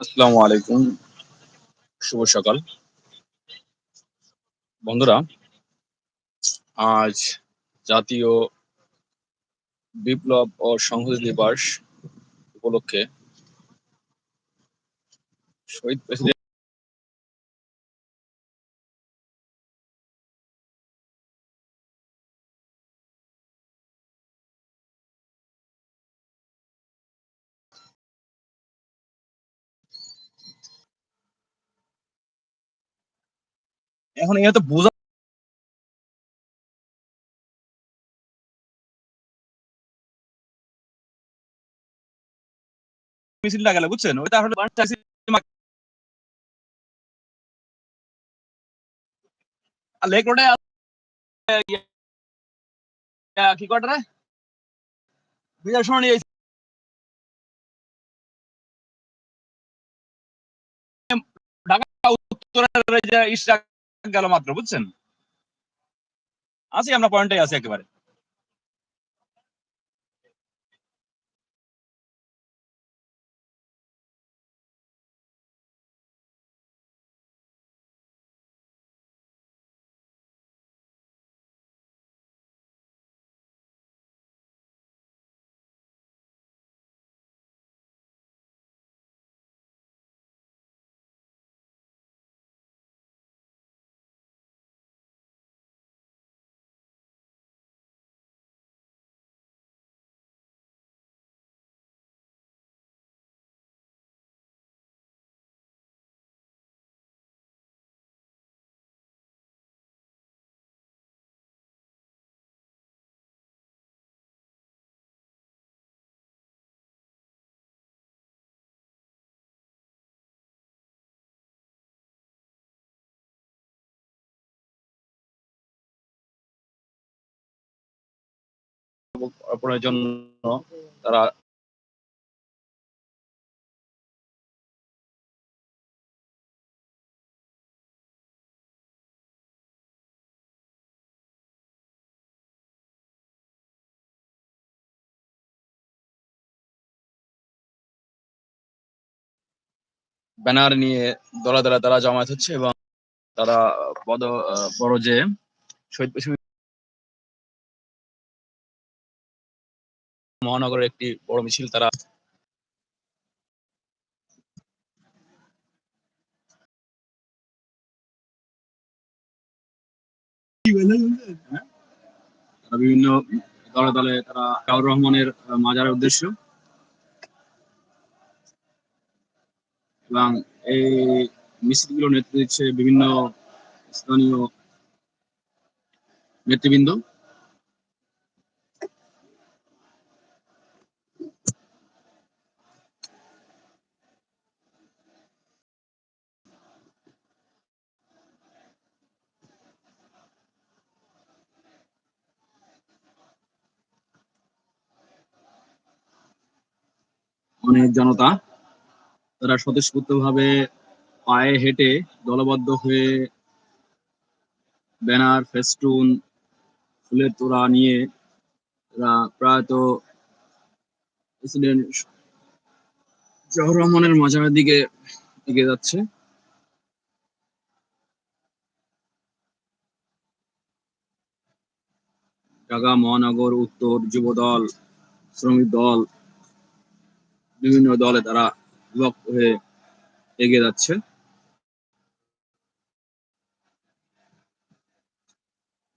আসসালামু আলাইকুম। শুভ সকাল। বন্ধুরা আজ জাতীয় বিপ্লব ও সংহতি দিবস উপলক্ষে শহীদ প্রেসিডেন্ট এখন এটা বোঝা মিছিলটা গেল, বুঝছেন? আছে আর লেক রোডে কি কটা রে বিজয় শুনানি ঢাকা, উত্তরের গেল মাত্র বুঝছেন? আছি আমরা পয়েন্টে আছি একেবারে। অর্পণের জন্য তারা ব্যানার নিয়ে দলা দলা তারা জমায়েত হচ্ছে এবং তারা বড় যে শহীদ মহানগরের একটি বড় মিছিল তারা বিভিন্ন দলে দলে তারা কাউর রহমানের আহ, মাজারের উদ্দেশ্য। এবং এই মিছিলগুলো নেতৃত্ব দিচ্ছে বিভিন্ন স্থানীয় নেতৃবৃন্দ। অনেক জনতা, তারা স্বতঃস্ফূর্ত ভাবে পায়ে হেঁটে দলবদ্ধ হয়ে ব্যানার, ফেস্টুন, ফুলের তোড়া নিয়ে তারা প্রায়ত প্রেসিডেন্ট জিয়াউর রহমানের মাজারের দিকে এগিয়ে যাচ্ছে। ঢাকা, মহানগর, উত্তর যুবদল শ্রমিক দল বিভিন্ন দলে তারা বিভক্ত হয়ে এগিয়ে যাচ্ছে।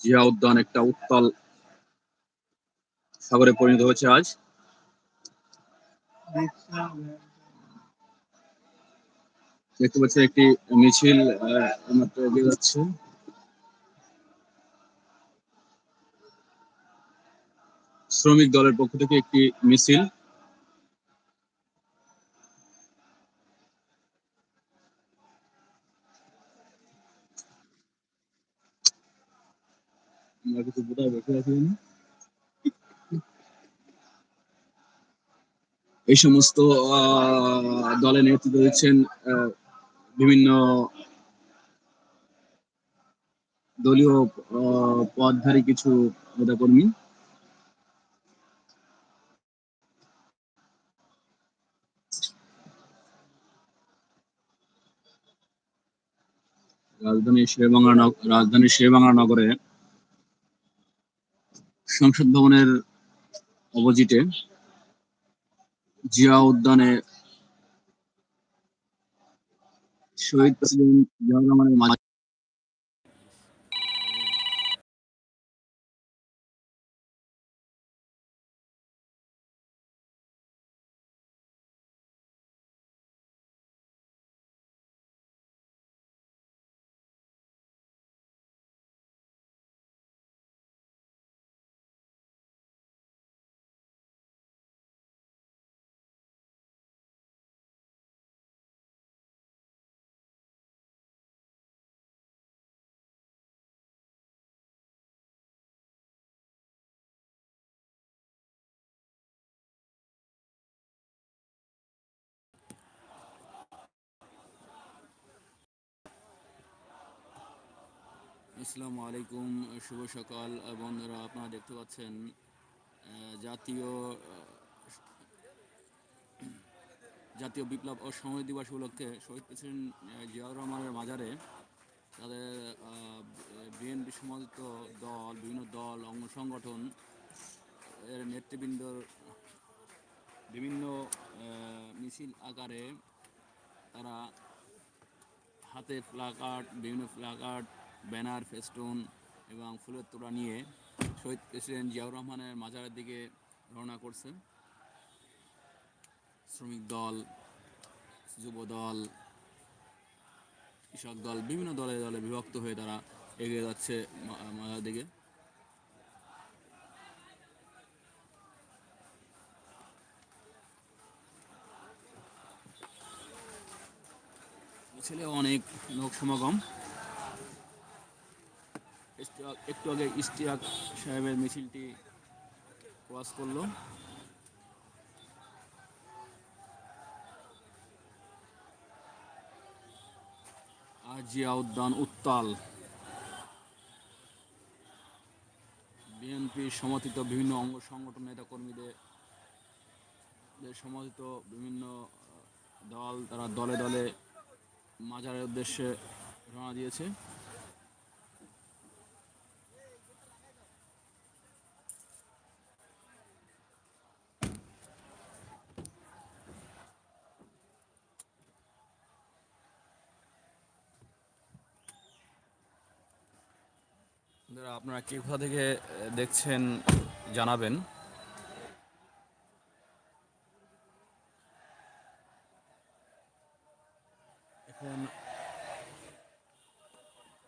জিয়া উদ্যান একটা উত্তাল সাগরে পরিণত হয়েছে আজ। দেখতে পাচ্ছি একটি মিছিল এগিয়ে যাচ্ছে। শ্রমিক দলের পক্ষ থেকে একটি মিছিল। এই সমস্ত দলের নেতৃত্ব দিচ্ছেন বিভিন্ন দলীয় পদধারী কিছু নেতাকর্মী। রাজধানী শেরবাংলা রাজধানী শেরবাংলা নগরে সংসদ ভবনের অপোজিটে জিয়া উদ্যানে শহীদ প্রেসিডেন্ট জিয়াউর রহমানের আসসালামু আলাইকুম, শুভ সকাল। বন্ধুরা, আপনারা দেখতে পাচ্ছেন জাতীয় জাতীয় বিপ্লব ও সংহতি দিবস উপলক্ষে শহীদ প্রেসিডেন্ট জিয়াউর রহমানের মাজারে তাদের বিএনপি সমর্থিত দল, বিভিন্ন দল, অঙ্গ সংগঠন, এর নেতৃবৃন্দর বিভিন্ন মিছিল আকারে তারা হাতে প্লাকার্ড, বিভিন্ন প্লাকার্ড ব্যানার, ফেস্টুন এবং ফুলের তোড়া নিয়ে শহীদ প্রেসিডেন্ট জিয়াউর রহমানের মাজারের দিকে রওনা করছে। শ্রমিক দল, যুব দল, কৃষক দল, বিভিন্ন দলে দলে বিভক্ত হয়ে তারা এগিয়ে যাচ্ছে মাজার দিকে। ছেলে অনেক লোক সমাগম। একটু আগে ইশতিয়াক সাহেবের মিছিলটি ক্রস করল। আজিয়া উদ্যান উত্তাল। বিএনপি সমর্থিত বিভিন্ন অঙ্গ সংগঠন নেতা কর্মীদের সমর্থিত বিভিন্ন দল তারা দলে দলে মাজারের উদ্দেশ্যে রওনা দিয়েছে বন্ধুরা, আপনারা কে কোথা থেকে দেখছেন, জানাবেন। এখন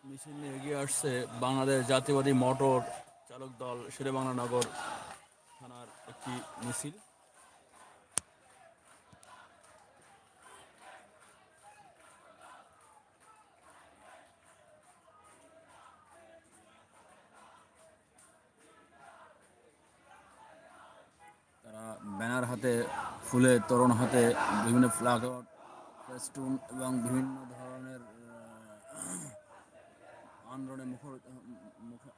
মিছিল নিয়ে এগিয়ে আসছে বাংলাদেশ জাতীয়বাদী মোটর চালক দল শেরেবাংলা নগর থানার একটি মিছিল। ফুলের তোরণ হাতে বিভিন্ন ফ্ল্যাগট ফেস্টুন এবং বিভিন্ন ধরনের আন্দোলনে মুখর, মুখ-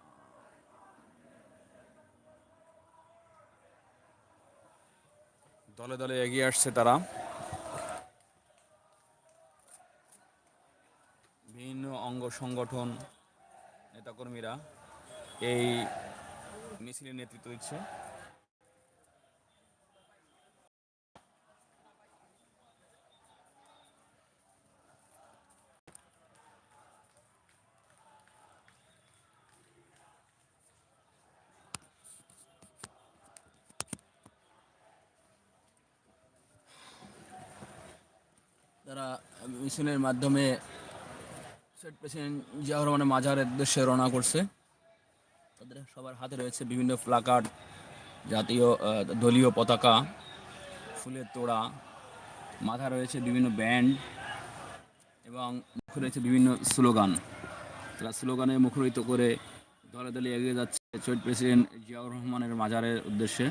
দলে দলে এগিয়ে আসছে তারা। বিভিন্ন অঙ্গ সংগঠন নেতাকর্মীরা এই মিছিলের নেতৃত্ব দিচ্ছে তারা মিশনের মাধ্যমে সেট প্রেসিডেন্ট জিয়াউর রহমানের মাজারের উদ্দেশ্যে রওনা করছে। তাদের সবার হাতে রয়েছে বিভিন্ন প্লাকার্ড জাতীয় দলীয় পতাকা, ফুলের তোড়া, মাথা রয়েছে বিভিন্ন ব্যান্ড এবং মুখে রয়েছে বিভিন্ন স্লোগান। তারা স্লোগানে মুখরিত করে দলে দলে এগিয়ে যাচ্ছে শহীদ প্রেসিডেন্ট জিয়াউর রহমানের মাজারের উদ্দেশ্যে।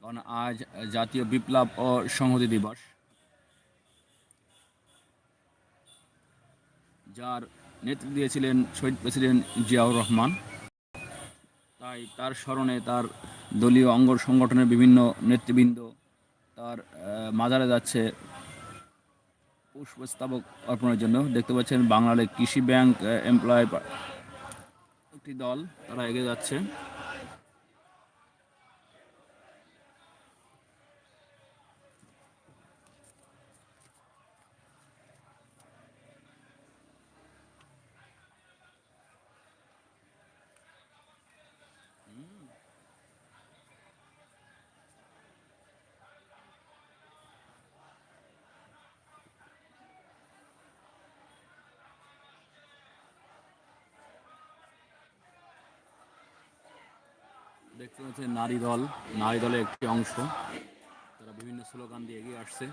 কারণ আজ জাতীয় বিপ্লব ও সংহতি দিবস। যার নেতৃত্ব দিয়েছিলেন শহীদ প্রেসিডেন্ট জিয়াউর রহমান। তাই তার স্মরণে তার দলীয় অঙ্গ সংগঠনের বিভিন্ন নেতৃবৃন্দ তার মাজারে যাচ্ছে পুষ্পস্তবক অর্পণের জন্য। দেখতে পাচ্ছেন বাংলাদেশ কৃষি ব্যাংক এমপ্লয় একটি দল, তারা এগিয়ে যাচ্ছে। দেখতে পাচ্ছেন, নারী দল। নারী দলের একটি অংশ। তারা বিভিন্ন স্লোগান দিয়ে এগিয়ে আসছে।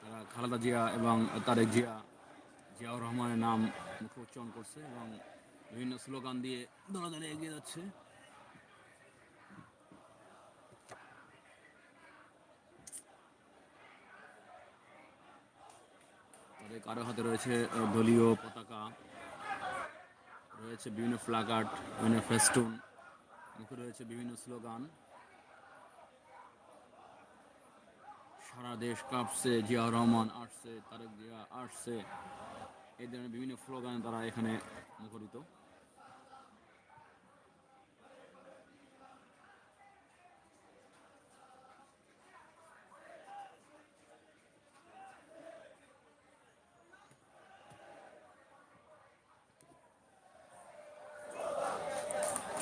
তারা খালেদা জিয়া এবং তারেক জিয়া, জিয়াউর রহমানের নাম মুখে উচ্চারণ করছে এবং বিভিন্ন স্লোগান দিয়ে দলে দলে এগিয়ে যাচ্ছে। তাদের কারও হাতে রয়েছে দলীয় পতাকা। রয়েছে বিভিন্ন ফ্ল্যাগ আর্ট বিভিন্ন ফেস্টুন রয়েছে বিভিন্ন স্লোগান সারা দেশ কাঁপছে জিয়া রহমান আসছে, তারেক জিয়া আসছে। এই ধরনের বিভিন্ন স্লোগান তারা এখানে মুখরিত।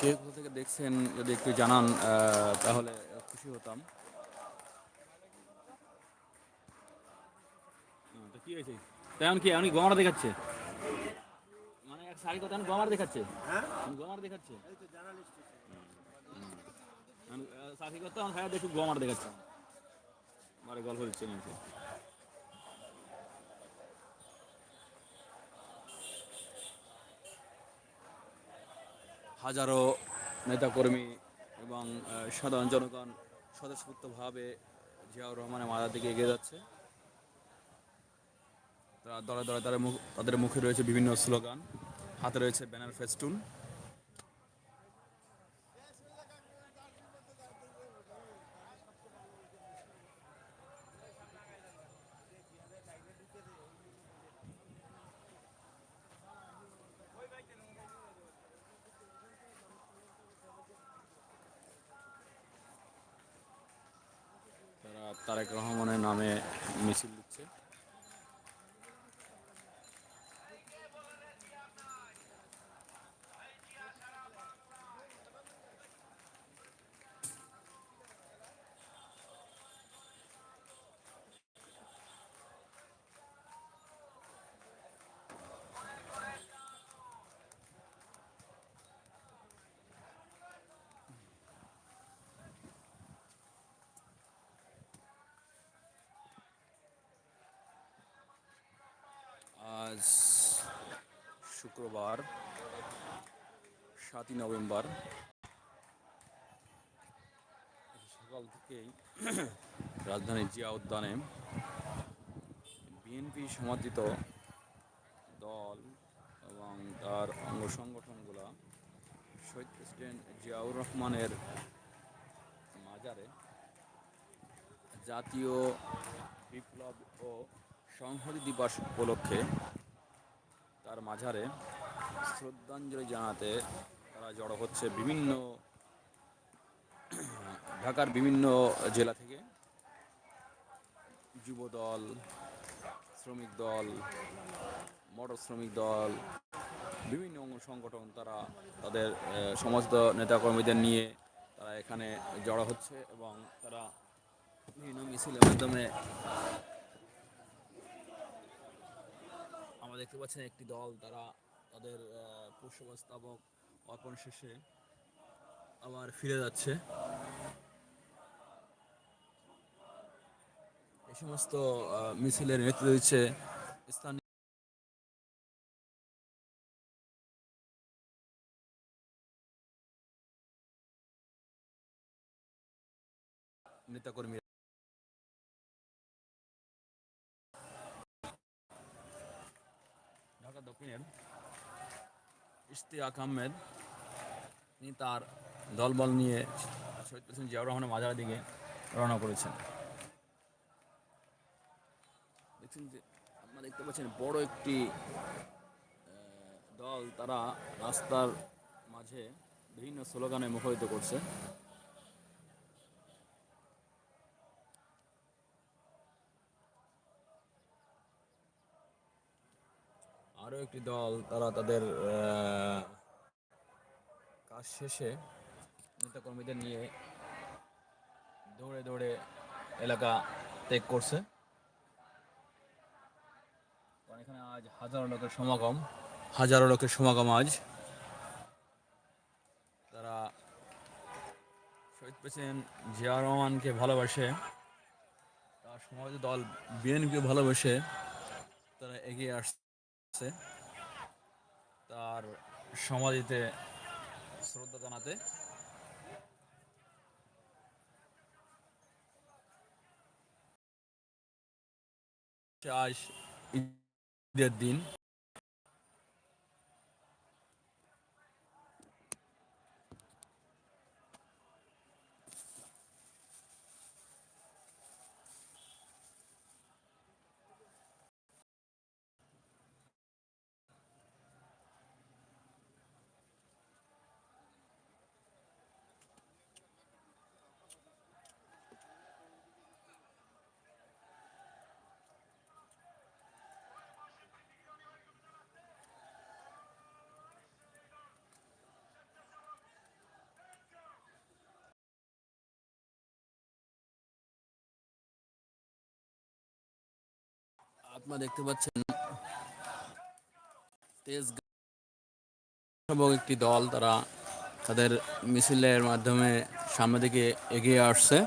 কে কোথা থেকে দেখছেন যদি একটু জানান তাহলে খুশি হতাম। হ্যাঁ, তো কি হয়েছে? তেমন কি এমনি গমার দেখাচ্ছে? মানে এক শাড়ি কথা গমার দেখাচ্ছে? গমার দেখাচ্ছে? আমার ভাইয়া দেখুন গমার দেখাচ্ছে। মানে গল্প দিচ্ছে হাজারো নেতাকর্মী এবং সাধারণ জনগণ স্বতঃস্ফূর্তভাবে জিয়াউর রহমানের মাথার দিকে এগিয়ে যাচ্ছে। তারা দলে দলে তাদের মুখে রয়েছে বিভিন্ন স্লোগান। হাতে রয়েছে ব্যানার ফেস্টুন তারা তারেক রহমানের আজ শুক্রবার, সাতই নভেম্বর। সকাল থেকেই রাজধানীর জিয়া উদ্যানে বিএনপি সমর্থিত দল এবং তার অঙ্গ সংগঠনগুলো শহীদ প্রেসিডেন্ট জিয়াউর রহমানের মাজারে জাতীয় বিপ্লব ও সংহতি দিবস উপলক্ষে তার মাঝারে শ্রদ্ধাঞ্জলি জানাতে তারা জড়ো হচ্ছে বিভিন্ন, ঢাকার বিভিন্ন জেলা থেকে। যুব দল শ্রমিক দল, মোটর শ্রমিক দল, বিভিন্ন অঙ্গ সংগঠন তারা তাদের সমস্ত নেতাকর্মীদের নিয়ে তারা এখানে জড়ো হচ্ছে এবং তারা বিভিন্ন মিছিলের মাধ্যমে আমরা দেখতে পাচ্ছেন একটি দল তারা তাদের পুষ্পস্তাবক অর্পণ শেষে আবার ফিরে যাচ্ছে। এই সমস্ত মিছিলের নেতৃত্ব দিচ্ছে স্থানীয় নেতাকর্মী ঢাকা দক্ষিণের ইশতিয়াক আহমেদ, তিনি তার দলবল নিয়ে শহীদ প্রেসিডেন্ট জিয়াউর রহমানের মাজারের দিকে রওনা করেছেন। দেখছেন যে আপনারা দেখতে পাচ্ছেন বড় একটি দল তারা রাস্তার মাঝে বিভিন্ন স্লোগানে মুখরিত করছে। আরও একটি দল, তারা তাদের কাজ শেষে নেতাকর্মীদের নিয়ে দৌড়ে দৌড়ে এলাকা ত্যাগ করছে। এখানে আজ হাজারো লোকের সমাগম, হাজারো লোকের সমাগম আজ। তারা শহীদ প্রেসিডেন্ট জিয়া রহমানকে ভালোবাসে, তার সমাবেত দল বিএনপিকে ভালোবেসে, তারা এগিয়ে আসছে। তার সমাধিতে শ্রদ্ধা জানাতে। ঈদের দিন। দেখতে পাচ্ছেন একটি দল তারা তাদের মিছিলের মাধ্যমে সামনের দিকে এগিয়ে আসছে।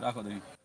રાખો દહીં